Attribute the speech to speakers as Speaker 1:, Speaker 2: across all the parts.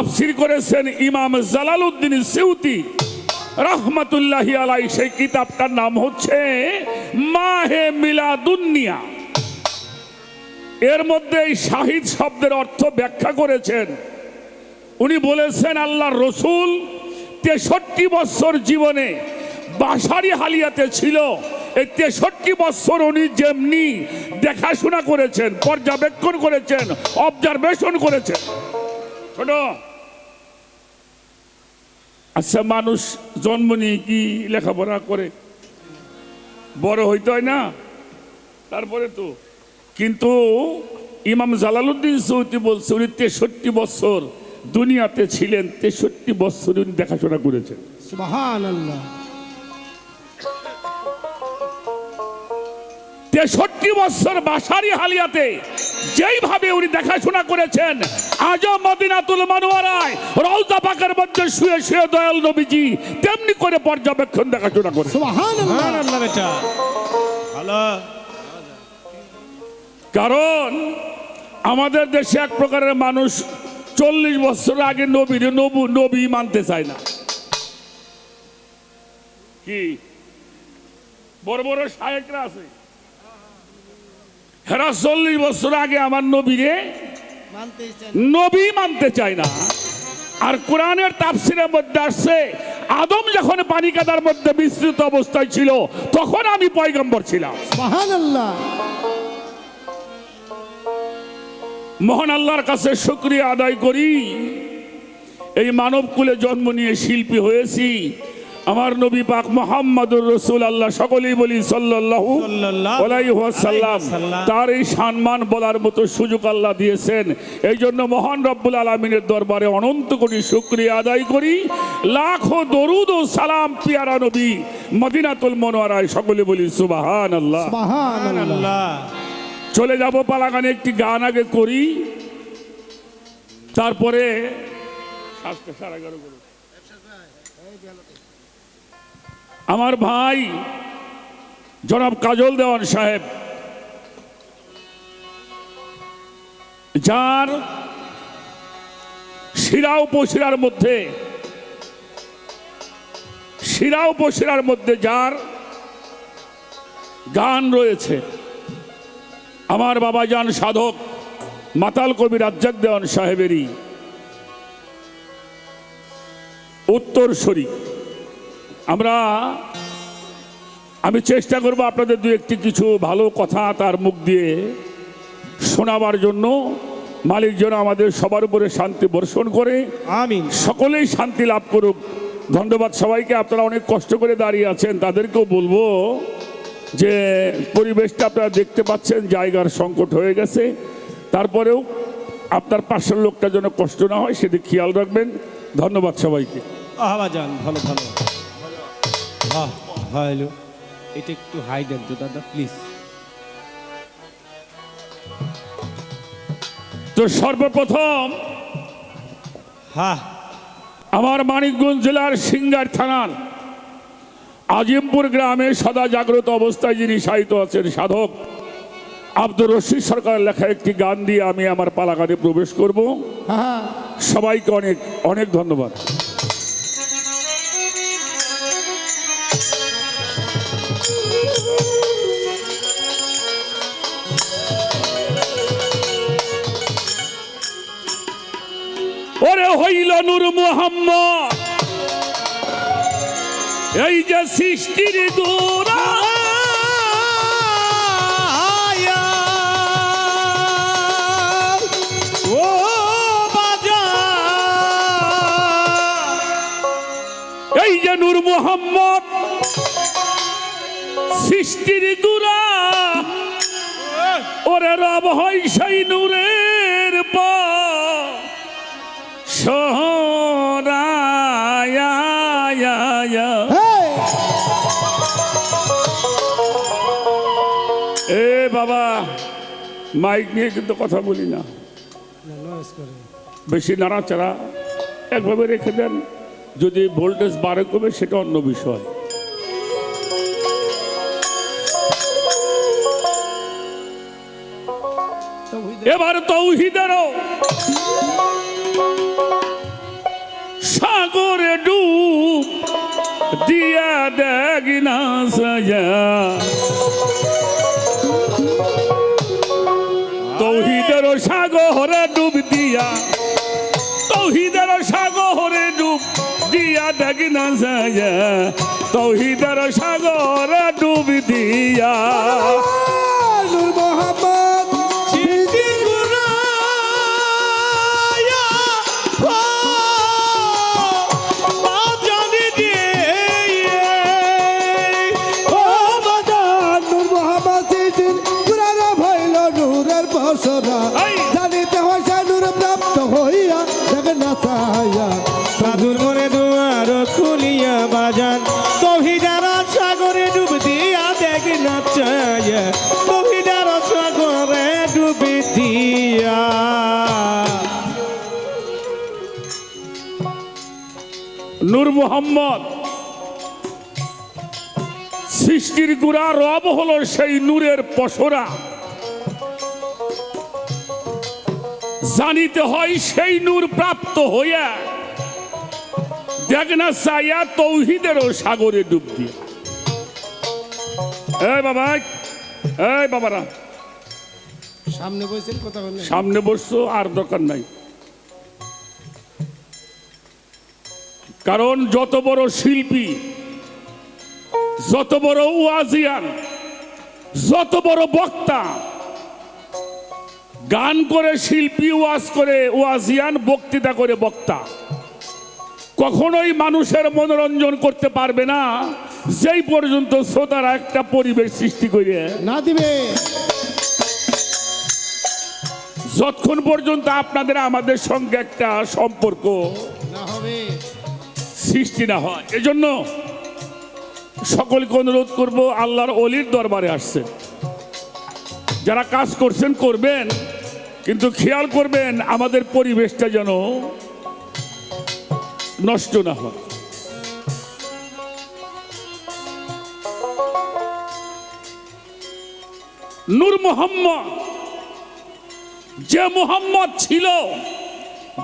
Speaker 1: তাফসির করেছেন ইমাম জালালউদ্দিন সিউতি রহমতুল্লাহি আলাই সেই কিতাবটার নাম হচ্ছে মাহে মিলাদুন্নিয়া। এর মধ্যে এই শাহিদ শব্দের অর্থ ব্যাখ্যা করেছেন। উনি বলেছেন আল্লাহ রসুল তেষট্টি বছর জীবনে বাসারি হালিয়াতে ছিল। এই তেষট্টি বছর উনি যেমনি দেখাশোনা করেছেন, পর্যবেক্ষণ করেছেন অবজারভেশন করেছেন। ছোট আচ্ছা মানুষ জন্ম নিয়ে কি লেখাপড়া করে? বড় হইতে হয় না? তারপরে তো। কিন্তু ইমাম জালালউদ্দিন সৌদি বলছে উনি তেষট্টি বছর দুনিয়াতে ছিলেন তেষট্টি বছর উনি দেখাশোনা করেছেন। তেষট্টি বছর বাসারি হালিয়াতে যেইভাবে উনি দেখাশোনা করেছেন আজও মদিনাতুল মানোয়ারায় রৌজা পাকের মধ্যে শুয়ে শুয়ে দয়াল নবীজি তেমনি করে পর্যবেক্ষণ দেখাশোনা করে।
Speaker 2: সুবহান
Speaker 3: সুবহানাল্লাহ বেটা। ভালো।
Speaker 1: কারণ আমাদের দেশে এক প্রকারের মানুষ চল্লিশ বছর আগে নবীর নবু নবী মানতে চায় না। কি? বড় বড় সাহেকরা আছে। হেরা চল্লিশ বছর আগে আমার নবীরে নবী মানতে চায় না। আর কোরআনের তাফসিরের মধ্যে আসছে আদম যখন পানি কাদার মধ্যে বিস্তৃত অবস্থায় ছিল তখন আমি পয়গম্বর ছিলাম। মহান আল্লাহর কাছে শুক্রিয়া আদায় করি। এই মানব কুলে জন্ম নিয়ে শিল্পী হয়েছি। আমার নবী পাক মোহাম্মদুর রসুল আল্লাহ সকলেই বলি সাল্লাল্লাহু
Speaker 3: সাল্লাল্লাহু
Speaker 1: আলাইহি ওয়াসাল্লাম। তার এই সম্মান বলার মতো সুযোগ আল্লাহ দিয়েছেন। এই জন্য মহান রব্বুল আলমিনের দরবারে অনন্ত কোটি শুক্রিয়া আদায় করি। লাখো দরুদ ও সালাম পিয়ারা নবী মদিনাতুল মনোয়ারায় সকলে বলি সুবাহান আল্লাহ চলে যাব পালাগানে একটি গান আগে করি। তারপরে সাতটা সাড়ে এগারো আমার ভাই, জনাব কাজল দেওয়ান সাহেব, যার শিরা উপশিরার মধ্যে, শিরা উপশিরার মধ্যে যার গান রয়েছে। আমার বাবা যান সাধক, মাতাল কবি রাজ্জাক দেওয়ান সাহেবেরই উত্তরসরি। আমরা আমি চেষ্টা করব আপনাদের দু একটি কিছু ভালো কথা তার মুখ দিয়ে শোনাবার জন্য। মালিক যেন আমাদের সবার উপরে শান্তি বর্ষণ করে।
Speaker 3: আমি
Speaker 1: সকলেই শান্তি লাভ করুক। ধন্যবাদ সবাইকে আপনারা অনেক কষ্ট করে দাঁড়িয়ে আছেন। তাদেরকেও বলব যে পরিবেশটা আপনারা দেখতে পাচ্ছেন জায়গার সংকট হয়ে গেছে। তারপরেও আপনার পাশের লোকটা যেন কষ্ট না হয় সেদিকে খেয়াল রাখবেন। ধন্যবাদ সবাইকে।
Speaker 3: আহবাজান ভালো ভালো। হ্যাঁ হ্যালো এটা একটু হাই দেন তো দাদা প্লিজ
Speaker 1: তো সর্বপ্রথম
Speaker 3: হ্যাঁ।
Speaker 1: আমার মানিকগঞ্জ জেলার সিঙ্গার থানার আজিমপুর গ্রামে সদা জাগ্রত অবস্থায় যিনি সাহিত্য আছেন সাধক আব্দুর রশিদ সরকারের লেখা একটি গান দিয়ে আমি আমার পালাগানে প্রবেশ করব।
Speaker 2: হ্যাঁ।
Speaker 1: সবাইকে অনেক অনেক ধন্যবাদ। নূর মুহাম্মদ। এই যে সৃষ্টির দূরা এই যে নূর মোহাম্মদ। সৃষ্টির গুড়া ওরে রব হয় সেই নূরের মাইক নিয়ে কিন্তু কথা বলি না। বেশি নাড়াচাড়া একভাবে রেখে দেন, যদি ভোল্টেজ বাড়ে কমে সেটা অন্য বিষয়। এবার তৌহিদেরও সাগরে ডুব দিয়া দেখ সাজা। সাগরে ডুব দিয়া তৌহিদের সাগরে ডুব দিয়া দেখি না যায়। তৌহিদের সাগরে ডুব দিয়া
Speaker 2: মোহাম্মদ।
Speaker 1: সৃষ্টির গুড়া রব হলো সেই নূরের পশরা। জানিতে হয় সেই নূর প্রাপ্ত হইয়া দেখ না চাইয়া তৌহিদেরও সাগরে ডুব দিয়ে। এই বাবা এই বাবারা।
Speaker 2: সামনে বসেন কথা
Speaker 1: সামনে বসছো আর দরকার নাই। কারণ যত বড় শিল্পী যত বড় ওয়াজিয়ান যত বড় বক্তা গান করে শিল্পী ওয়াজ করে ওয়াজিয়ান বক্তৃতা করে বক্তা কখনোই মানুষের মনোরঞ্জন করতে পারবে না যেই পর্যন্ত শ্রোতারা একটা পরিবেশ সৃষ্টি করে।
Speaker 2: না দিবে।
Speaker 1: যতক্ষণ পর্যন্ত আপনাদের আমাদের সঙ্গে একটা সম্পর্ক
Speaker 2: না হবে।
Speaker 1: সৃষ্টি না হয়। এজন্য সকলকে অনুরোধ করব, আল্লাহর অলির দরবারে আসছেন যারা কাজ করছেন, করবেন, কিন্তু খেয়াল করবেন, আমাদের পরিবেশটা যেন নষ্ট না হয়। নূর মোহাম্মদ, যে মোহাম্মদ ছিল,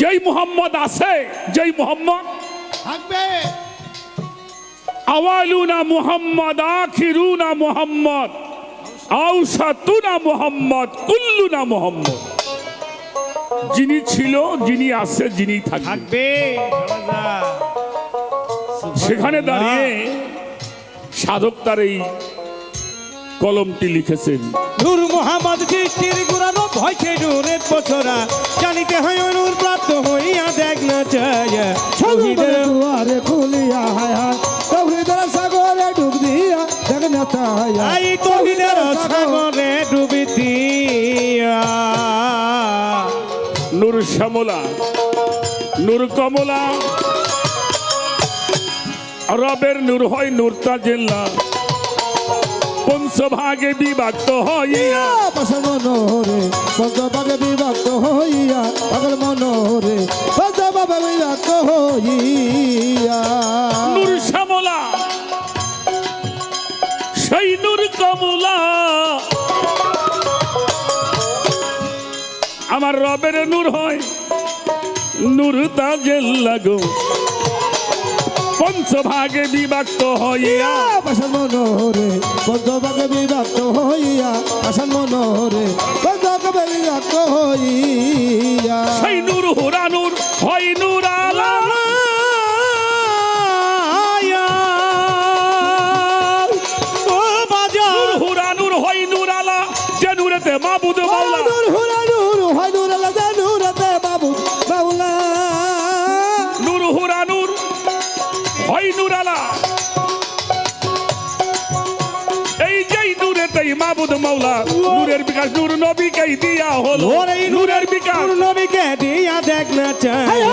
Speaker 1: যেই মোহাম্মদ আছে, যেই মোহাম্মদ
Speaker 2: থাকবে।
Speaker 1: আওয়ালুনা মুহাম্মদ আখিরুনা মুহাম্মদ আউসাতুনা মুহাম্মদ কুল্লুনা মুহাম্মদ। যিনি ছিল যিনি আছে যিনি থাকবে।
Speaker 3: থাকবে
Speaker 1: সেখানে দাঁড়িয়ে সাধক তার এই কলমটি লিখেছেন।
Speaker 3: নূর মোহাম্মদ সৃষ্টির গুরানো ভয়কে নূরের পছরা জানিতে হয় নূর প্রাপ্ত হইয়া দেখ না চায়
Speaker 2: সাগরে
Speaker 3: তহিদের
Speaker 2: দুয়ারে খুলিয়া হায় হায় তৌহিদের সাগরে ডুব দিয়া দেখনা চাইয়া
Speaker 3: আই তহিদের সাগরে। ডুবি দিয়া।
Speaker 1: নূর শ্যামলা নূর কমলা রবের নূর হয় নূর তাজিল্লা পঞ্চভাগে বিভক্ত হইয়া?
Speaker 2: মনোহরে পঞ্চভাগে বিভক্ত হইয়া? পাগল মনোহরে পঞ্চভাগে বিভক্ত হইয়া?
Speaker 1: নূর শ্যামলা সেই নূর কমলা। আমার রবের নূর হয় নূর তাজেল লাগো। পঞ্চভাগে বিভক্ত হইয়া।
Speaker 2: পাশার মনোহরে পঞ্চভাগে বিভক্ত হইয়া পাশার মনোহরে পঞ্চভাগে বিভক্ত হইয়া।
Speaker 1: নূরের বিকাশ নূর নবীকেই দিয়া হলো। নূরের বিকাশ।
Speaker 3: নবীকে দিয়া দেখ না
Speaker 2: হায়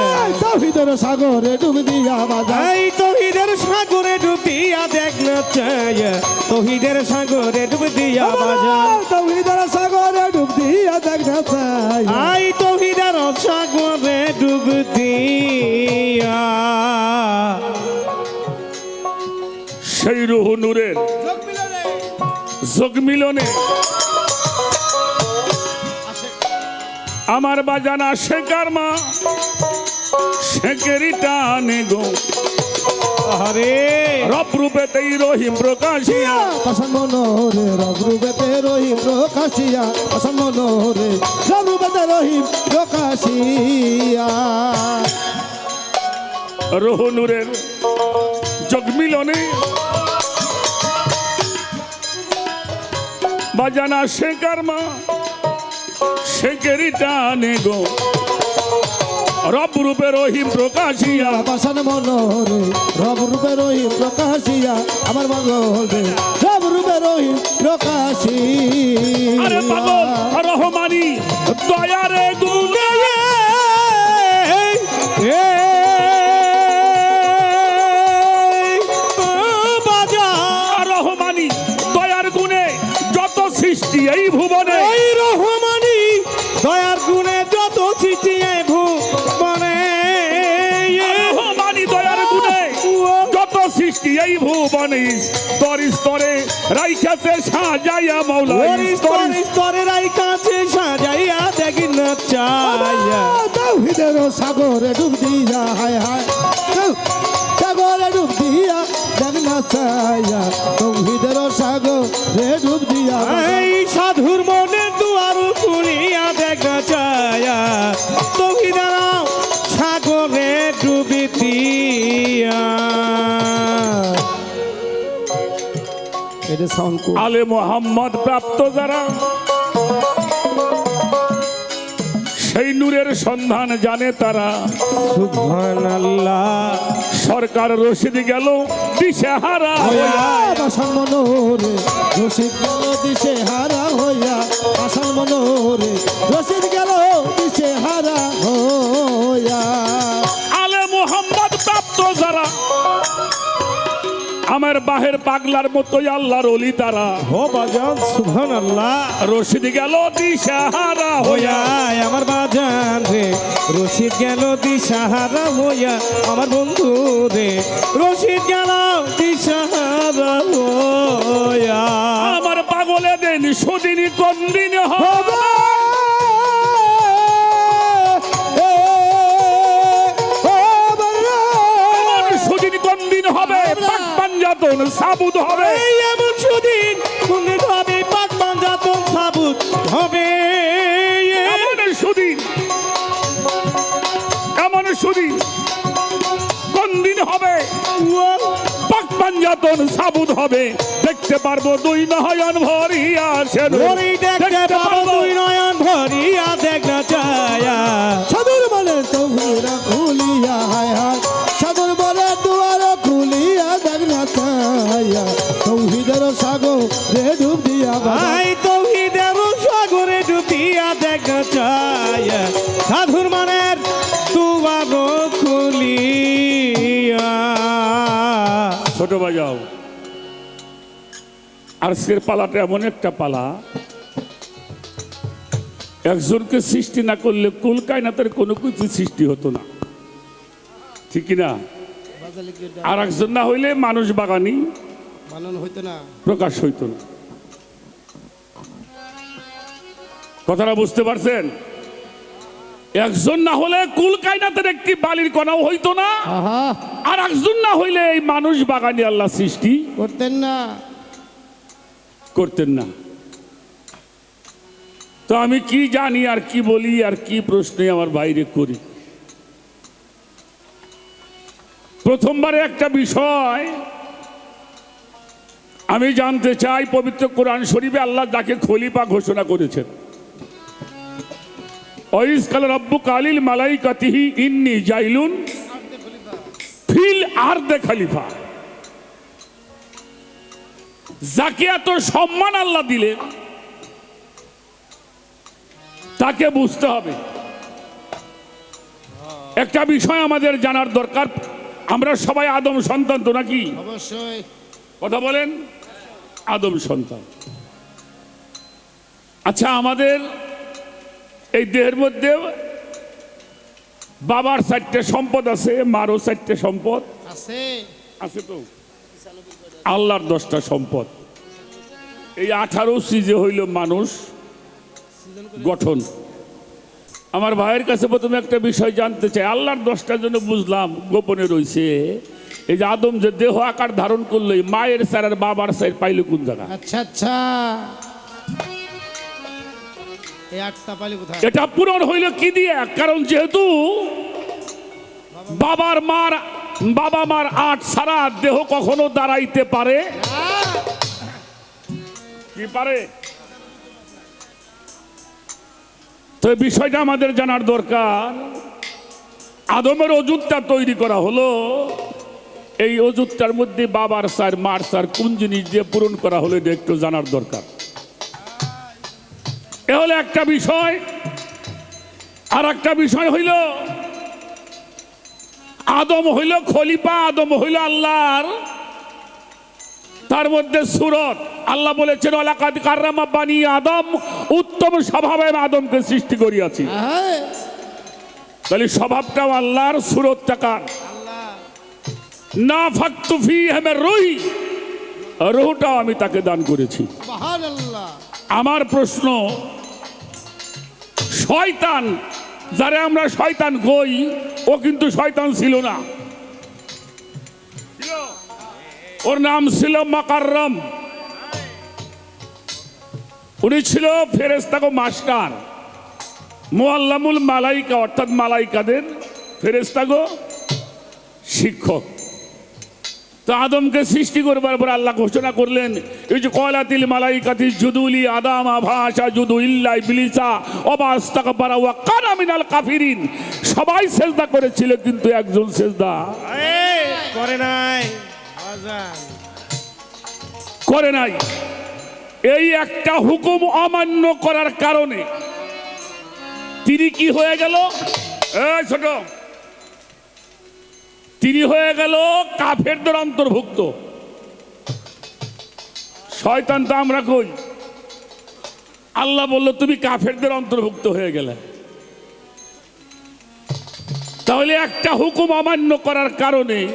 Speaker 2: তৌহিদের সাগরে ডুব দিয়া বাজা।
Speaker 3: এই তহিদের সাগরে ডুব দিয়া দেখ না চায় তহিদের সাগরে ডুব দিয়া বাজা।
Speaker 2: তৌহিদের সাগরে ডুব দিয়া দেখ না চাই।
Speaker 3: আই তহিদের সাগরে ডুব দিয়া।
Speaker 1: সেই রুহ নূরের। যোগ মিলনে। আমার বাজানা আশেকার মা শেখেরি টানে গো।
Speaker 3: আরে
Speaker 1: রব রূপেতেই রহিম প্রকাশিয়া।
Speaker 2: পাশান মনোরে রব রূপেতে রহিম প্রকাশিয়া। পাশান মনোরে রব রূপেতে রহিম প্রকাশিয়া।
Speaker 1: রোহনুরের জগমিলনে বাজানা শেখার মা শেখেরি টানে গো। রব রূপে রহিম প্রকাশিয়া।
Speaker 2: পাশান মনোরে রব রূপে রহিম প্রকাশিয়া। আমার মঙ্গলে রব রূপে রহিম
Speaker 1: আরে পাগল
Speaker 2: প্রকাশিয়া
Speaker 1: রহমানি দয়ারে গুনে রহমানি দয়ার গুণে যত সৃষ্টি এই ভুবনে
Speaker 3: ভুবনে
Speaker 1: স্তর স্তরে রাইখাতে সাজাইয়া মাওলা স্তর
Speaker 3: স্তরে স্তরে রাই সাজাইয়া দেখি না চাইয়া
Speaker 2: তাওহিদের সাগরে ডুব দিয়া হায় হায়। সাগরে ডুব দিয়া জাগনা চাইয়া তৌহিদের সাগরে ডুব দিয়া
Speaker 3: এই সাধুর মনে দুয়ার খুলিয়া দেখা দাঁড়াও
Speaker 1: আলে মোহাম্মদ প্রাপ্ত যারা সেই নূরের সন্ধান জানে তারা। সরকার রশিদ গেল দিশেহারা
Speaker 2: বাসান মনোরে রশিদ গেল দিশে হারা হইয়া। বাসান মনোরে রশিদ গেল দিশে হারা হইয়া।
Speaker 1: আলে মোহাম্মদ প্রাপ্ত যারা আমার বাহের পাগলার মতোই আল্লাহর অলি তারা।
Speaker 3: ও বাজান সুবহানাল্লাহ।
Speaker 1: রশিদ গেল দিশেহারা
Speaker 3: হইয়া। আমার বাজান রে রশিদ গেল দিশাহারা হইয়া। আমার বন্ধু রে রশিদ গেল দিশাহারা হইয়া।
Speaker 1: আমার পাগলে দেন সুদিন কোন দিন হবে পাঞ্জাতন সাবুদ হবে?
Speaker 3: এমন সুদিন কোনদিন হবে পাক পাঞ্জাতন সাবুত হবে?
Speaker 1: এমন সুদিন এমন সুদিন কোন দিন হবে? পাঞ্জাতন হবে? দেখতে পারব দুই নয়ন ভরিয়া সে
Speaker 3: দেখতে পাবো দুই নয়ন ভরিয়া দেখ না চায়া
Speaker 2: বলে তৌহিরা খুলিয়া
Speaker 1: বাজাও আর সের পালাটা এমন একটা পালা, একজনকে সৃষ্টি না করলে কুল কায়নাতের কোনো কিছু সৃষ্টি হতো না। ঠিক না? আর একজন না হইলে মানুষ বাগানি প্রকাশ হইতো না। কথাটা বুঝতে পারছেন? একজন না হলে কুল কায়নাতের একটি বালির কণাও হইতো না। আর একজন না হইলে এই মানুষ বাগানি আল্লাহ সৃষ্টি
Speaker 2: করতেন না।
Speaker 1: করতেন না। তো আমি কি জানি আর কি বলি আর কি প্রশ্নে আমার বাইরে করি। প্রথমবারে একটা বিষয় আমি জানতে চাই পবিত্র কোরআন শরীফে আল্লাহ যাকে খলিফা ঘোষণা করেছেন। অইস কাল রব্বু কালিল মালাই কাতিহি ইন্নি জাইলুন ফিল আর দে খালিফা। যাকে এত সম্মান আল্লাহ দিলেন তাকে বুঝতে হবে। একটা বিষয় আমাদের জানার দরকার আমরা সবাই আদম সন্তান তো নাকি?
Speaker 2: অবশ্যই।
Speaker 1: কথা বলেন আদম সন্তান। আচ্ছা আমাদের এই দেহের মধ্যে বাবার চারটে সম্পদ আছে মারও চারটে সম্পদ।
Speaker 2: আছে।
Speaker 1: আছে তো? আল্লাহর দশটা সম্পদ। এই আঠারো সিজে হইল মানুষ গঠন। আমার ভাইয়ের কাছে প্রথমে একটা বিষয় জানতে চাই। আল্লাহর দশটার জন্য বুঝলাম গোপনে রয়েছে এই যে আদম যে দেহ আকার ধারণ করল মায়ের স্যার আর বাবার স্যার পাইলো কোন জায়গা
Speaker 2: আচ্ছা আচ্ছা।
Speaker 1: এটা পূরণ হইল কি দিয়ে? কারণ যেহেতু বাবার মার, বাবা মার আট ছাড়া দেহ কখনো দাঁড়াইতে পারে। কি পারে? তো বিষয়টা আমাদের জানার দরকার। আদমের অজুতটা তৈরি করা হলো। এই অজুতটার মধ্যে বাবার সার মার সার কোন জিনিস দিয়ে পূরণ করা হলো এটা একটু জানার দরকার। এ হলো একটা বিষয়। আর একটা বিষয় হইল আদম হইল খলিফা আদম হইল আল্লাহর। তার মধ্যে সুরত। আল্লাহ বলেছেন অলাকাদ কার্রামা বানি আদম উত্তম স্বভাবে আদমকে সৃষ্টি করিয়াছি। তাহলে স্বভাবটাও আল্লাহর সুরত টাকার না ফাক্তু ফি হেমের রহি। রহুটাও আমি তাকে দান করেছি। আমার প্রশ্ন শয়তান, যারা আমরা শয়তান কই, ও কিন্তু শয়তান ছিল না। ওর নাম ছিল মাকাররম। উনি ছিল ফেরেস্তাগো মাস্টার। মোয়াল্লামুল মালাইকা, অর্থাৎ মালাইকাদের ফেরেস্তাগো শিক্ষক। তো আদমকে সৃষ্টি করবার পর আল্লাহ ঘোষণা করলেন এই যে কয়লাতিল মালাইকাতি জুদুলি আদাম আভাসা জুদু ইল্লা ইবলিসা অবাস্তাকবারা ওয়া কানা মিনাল কাফিরিন। সবাই সেজদা করেছিল কিন্তু একজন সেজদা
Speaker 3: করে নাই।
Speaker 1: করে নাই। এই একটা হুকুম অমান্য করার কারণে। তিনি কি হয়ে গেল? ছোট তিনি হয়ে গেল কাফেরদের অন্তর্ভুক্ত। শয়তান তো আমরা কই? আল্লাহ বলল, তুমি কাফেরদের অন্তর্ভুক্ত হয়ে গেলে। তাহলে একটা হুকুম অমান্য করার কারণে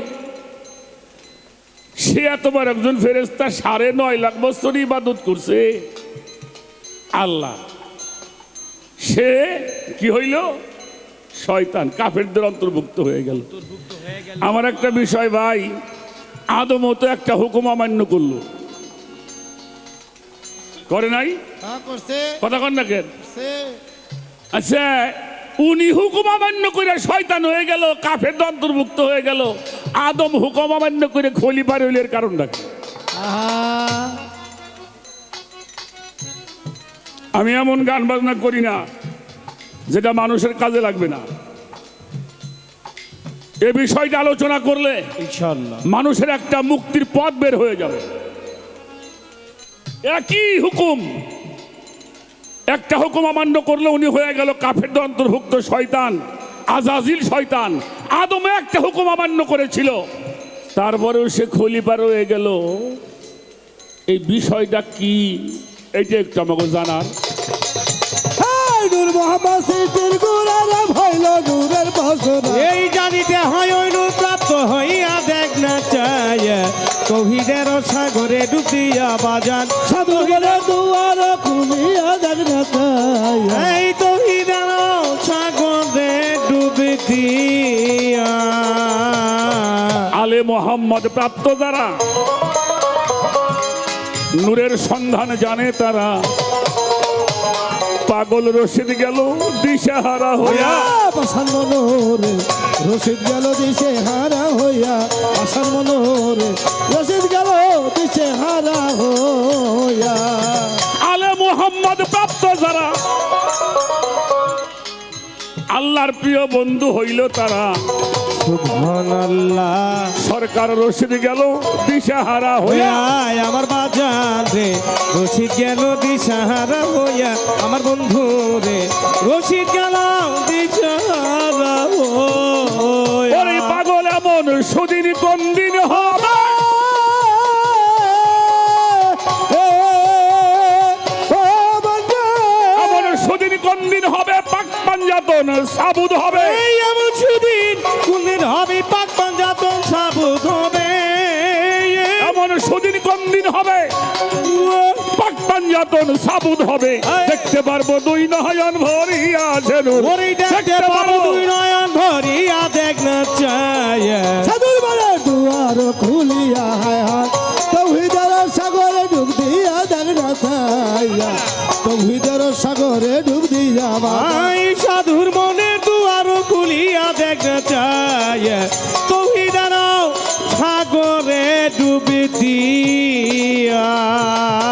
Speaker 1: সে এতবার একজন ফেরেস্তা সাড়ে নয় লাখ বছর ইবাদত করছে। আল্লাহ, সে কি হইল? শয়তান কাফেরদের অন্তর্ভুক্ত হয়ে গেল। আমার একটা বিষয় ভাই আদমও তো একটা হুকুম অমান্য করল। করে নাই? কথা কন না কেন? আচ্ছা উনি হুকুম অমান্য করে শয়তান হয়ে গেল কাফের অন্তর্ভুক্ত হয়ে গেল আদম হুকুম অমান্য করে খলি রইল হইলের কারণটা কি? আমি এমন গান বাজনা করি না যেটা মানুষের কাজে লাগবে না। এ বিষয়টা আলোচনা করলে মানুষের একটা মুক্তির পথ বের হয়ে যাবে। একই হুকুম। একটা হুকুম অমান্য করলে উনি হয়ে গেল কাফের অন্তর্ভুক্ত শয়তান আজাজিল শয়তান। আদমে একটা হুকুম অমান্য করেছিল। তারপরেও সে খলিফা রয়ে গেল। এই বিষয়টা কি? এটা একটু আমাকে জানার
Speaker 2: এই নূর মোহাম্মদ সৃষ্টির গুণারা নূরের বসনা।
Speaker 3: এই জানিতে হয় ওই নূর প্রাপ্ত হইয়া দেখ না চায়। কহিদের সাগরে ডুবিয়া বাজান।
Speaker 2: সাধু গেলে দুয়ার খুলিয়া দেখ না তাই
Speaker 3: এই তহিদের সাগরে ডুবি
Speaker 1: আলে মোহাম্মদ প্রাপ্ত যারা নূরের সন্ধান জানে তারা। পাগল রশিদ গেল দিশাহারা হইয়া।
Speaker 2: পাশান মনোরে রশিদ গেল দিশে হারা হইয়া। পাশান মনোরে রশিদ গেল দিশে হারা হইয়া।
Speaker 1: আলে মোহাম্মদ প্রাপ্ত যারা। আল্লাহর প্রিয় বন্ধু হইল তারা।
Speaker 3: সুবহানাল্লাহ।
Speaker 1: সরকার রশিদ গেল দিশাহারা হইয়া।
Speaker 3: আমার বাজার রে রশিদ গেল দিশাহারা হইয়া আমার বন্ধু রে রশিদ গেল দিশাহারা
Speaker 1: ওরে পাগল এমন সুদিন কোন দিন হবে এমন সুদিন কোন দিন হবে পাক পাঞ্জাতন সাবুদ হবে
Speaker 3: এই এমন সুদিন
Speaker 1: কোন দিন হবে? পাঞ্জাতন সাবুদ হবে। দেখতে পারব দুই নয়ন ভরিয়া।
Speaker 3: ওরে দেখতে পাবো দুই নয়ন ভরিয়া দেখ না চাই
Speaker 2: সাধুর বলে দুয়ার খুলিয়া হায় হায়। তৌহিদের সাগরে ডুব দিয়া দেখ না তাইয়া তৌহিদের সাগরে ডুব দিয়া
Speaker 3: আই সাধুর মনের দুয়ার খুলিয়া দেখ না চাই দিয়া